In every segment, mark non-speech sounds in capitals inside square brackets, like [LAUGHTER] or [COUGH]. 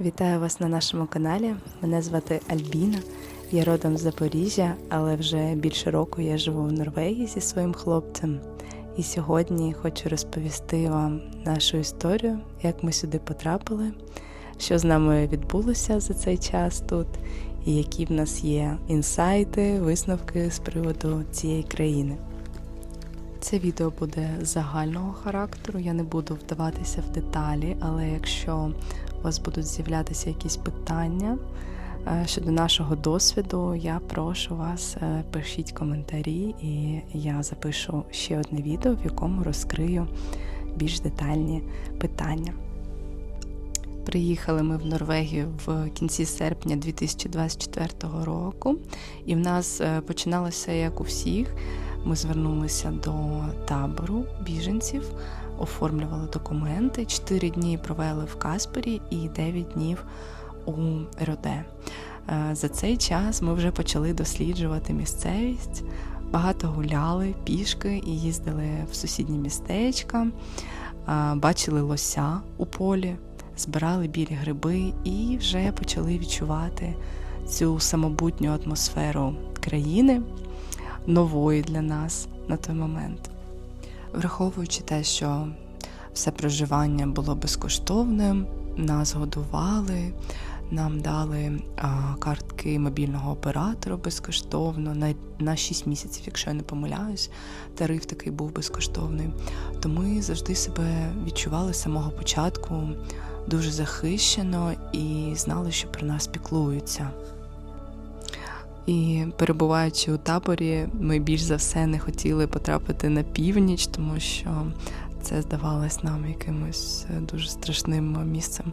Вітаю вас на нашому каналі. Мене звати Альбіна. Я родом з Запоріжжя, але вже більше року я живу в Норвегії зі своїм хлопцем. І сьогодні хочу розповісти вам нашу історію, як ми сюди потрапили, що з нами відбулося за цей час тут, і які в нас є інсайти, висновки з приводу цієї країни. Це відео буде загального характеру. Я не буду вдаватися в деталі, але якщо у вас будуть з'являтися якісь питання е, щодо нашого досвіду, я прошу вас, е, пишіть коментарі, і я запишу ще одне відео, в якому розкрию більш детальні питання. Приїхали ми в Норвегію в кінці серпня 2024 року, і в нас е, починалося як у всіх. Ми звернулися до табору біженців, оформлювали документи. Чотири дні провели в Каспері і 9 днів у Роде. За цей час ми вже почали досліджувати місцевість. Багато гуляли пішки і їздили в сусідні містечка, е, бачили лося у полі, збирали білі гриби і вже почали відчувати цю самобутню атмосферу країни нової для нас на той момент. Враховуючи те, що все проживання було безкоштовним, нас годували, нам дали а, картки мобільного оператора безкоштовно на, на 6 місяців, якщо я не помиляюсь, тариф такий був безкоштовний. То ми завжди себе відчували з самого початку дуже захищено і знали, що про нас піклуються. І перебуваючи у таборі, ми більш за все не хотіли потрапити на північ, тому що це здавалось нам якимось дуже страшним місцем.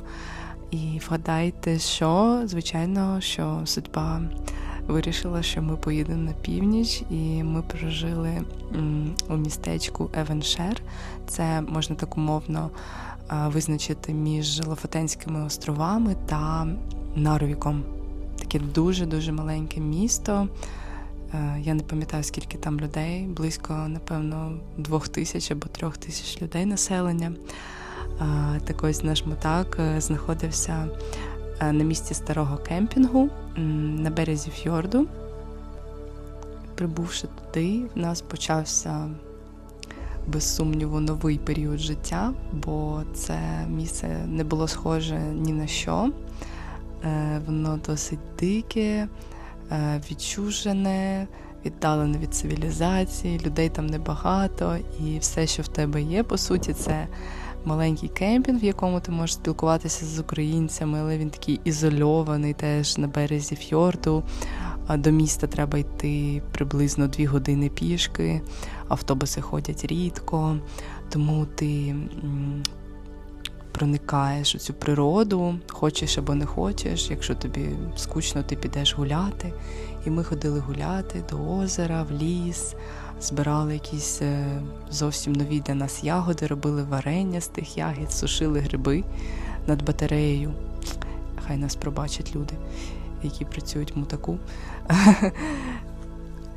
І вгадайте, що звичайно, що судьба вирішила, що ми поїдемо на північ, і ми прожили у містечку Евеншер. Це можна так умовно визначити між Лофотенськими островами та Нарвіком таке дуже-дуже маленьке місто. Е, Я не пам'ятаю, скільки там людей, близько, напевно, двох тисяч або трьох тисяч людей населення. Е, Так ось наш мотак е, знаходився на місці старого кемпінгу на березі фьорду. Прибувши туди, в нас почався без сумніву новий період життя, бо це місце не було схоже ні на що. Е, Воно досить дике, е, відчужене, віддалене від цивілізації, людей там небагато, і все, що в тебе є, по суті, це маленький кемпінг, в якому ти можеш спілкуватися з українцями, але він такий ізольований, теж на березі фьорду. До міста треба йти приблизно дві години пішки, автобуси ходять рідко, тому ти проникаєш у цю природу, хочеш або не хочеш. Якщо тобі скучно, ти підеш гуляти. І ми ходили гуляти до озера, в ліс, збирали якісь е, зовсім нові для нас ягоди, робили варення з тих ягід, сушили гриби над батареєю. Хай нас пробачать люди, які працюють в мутаку. [LAUGHS]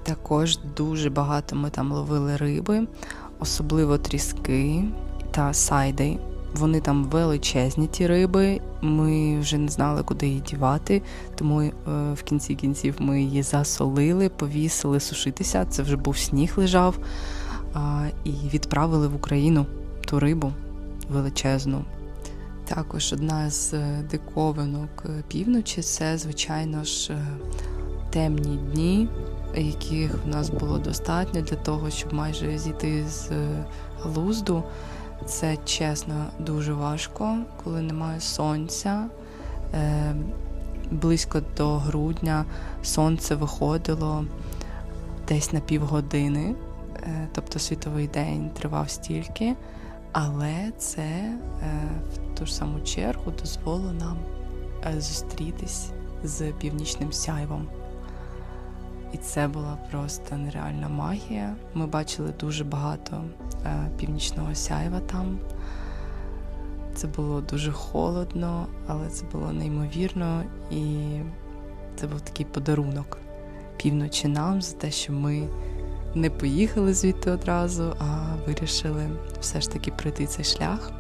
Також дуже багато ми там ловили риби, особливо тріски та сайди. Вони там величезні, ті риби. Ми вже не знали, куди її дівати, тому е, в кінці кінців ми її засолили, повісили сушитися. Це вже був сніг лежав, і відправили в Україну ту рибу величезну. Також одна з е, диковинок е, півночі це, звичайно ж, темні дні, яких в нас було достатньо для того, щоб майже зійти з глузду. Це чесно дуже важко, коли немає сонця. Е, близько до грудня сонце виходило десь на півгодини, е, тобто світовий день тривав стільки, але це е, в ту ж саму чергу дозволило нам зустрітись з північним сяйвом. І це була просто нереальна магія. Ми бачили дуже багато е, північного сяйва там. Це було дуже холодно, але це було неймовірно, і це був такий подарунок півночі нам за те, що ми не поїхали звідти одразу, а вирішили все ж таки пройти цей шлях.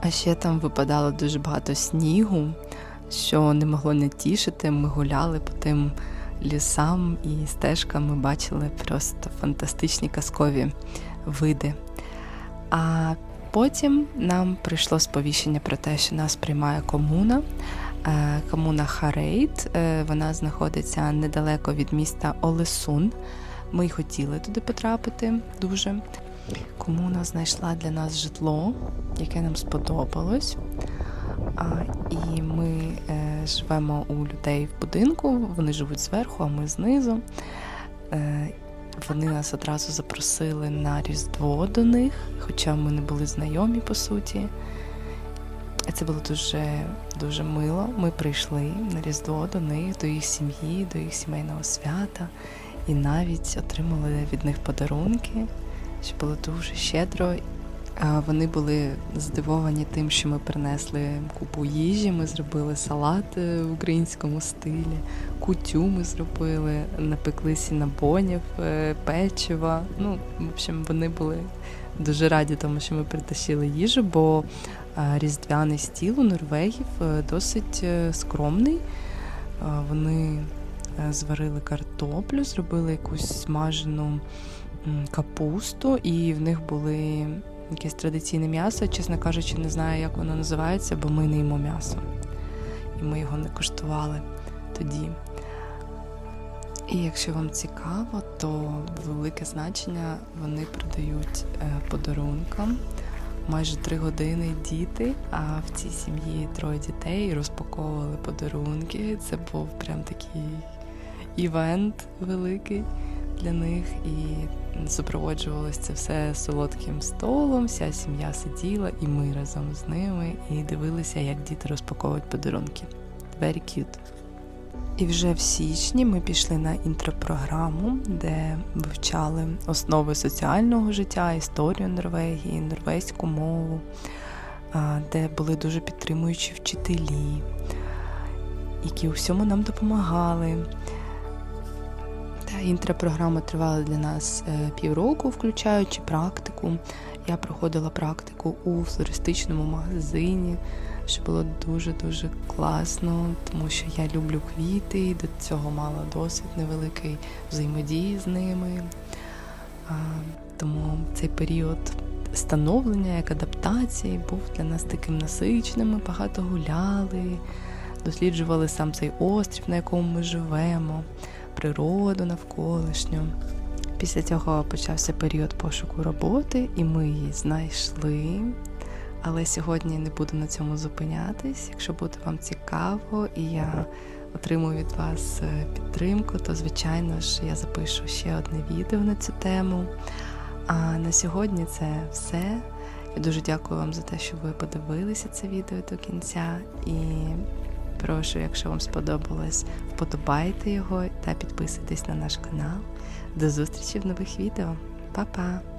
А ще там випадало дуже багато снігу, що не могло не тішити. Ми гуляли по тим лісам і стежками бачили просто фантастичні казкові види. А потім нам прийшло сповіщення про те, що нас приймає комуна. Е, Комуна Харейт. Е, Вона знаходиться недалеко від міста Олесун. Ми хотіли туди потрапити дуже. Комуна знайшла для нас житло, яке нам сподобалось. І ми е, живемо у людей в будинку, вони живуть зверху, а ми знизу. Е, вони нас одразу запросили на Різдво до них, хоча ми не були знайомі по суті. Це було дуже, дуже мило. Ми прийшли на Різдво до них, до їх сім'ї, до їх сімейного свята, і навіть отримали від них подарунки, що було дуже щедро. Вони були здивовані тим, що ми принесли купу їжі. Ми зробили салат е, в українському стилі, кутю ми зробили, напекли сінабонів, е, печива. Ну, в общем, вони були дуже раді, тому що ми притащили їжу, бо е, різдвяний стіл у норвегів досить скромний. Вони зварили картоплю, зробили якусь смажену капусту, і в них були якесь традиційне м'ясо. Чесно кажучи, не знаю, як воно називається, бо ми не їмо м'ясо. І ми його не куштували тоді. І якщо вам цікаво, то велике значення вони придають е, подарункам. Майже три години діти, а в цій сім'ї троє дітей розпаковували подарунки. Це був прям такий івент великий для них. І супроводжувалось це все солодким столом. Вся сім'я сиділа, і ми разом з ними і дивилися, як діти розпаковують подарунки. Very cute. І вже в січні ми пішли на інтропрограму, де вивчали основи соціального життя, історію Норвегії, норвезьку мову, де були дуже підтримуючі вчителі, які у всьому нам допомагали. Та інтропрограма тривала для нас е, півроку, включаючи практику. Я проходила практику у флористичному магазині, що було дуже-дуже класно, тому що я люблю квіти і до цього мала досвід невеликий взаємодії з ними. Тому цей період становлення, як адаптації, був для нас таким насиченим. Ми багато гуляли, досліджували сам цей острів, на якому ми живемо, природу навколишню. Після цього почався період пошуку роботи, і ми її знайшли. Але сьогодні не буду на цьому зупинятись. Якщо буде вам цікаво і я отримую від вас е, підтримку, то звичайно ж я запишу ще одне відео на цю тему. А на сьогодні це все. Я дуже дякую вам за те, що ви подивилися це відео до кінця. І прошу, якщо вам сподобалось, вподобайте його та підписуйтесь на наш канал. До зустрічі в нових відео. Па-па!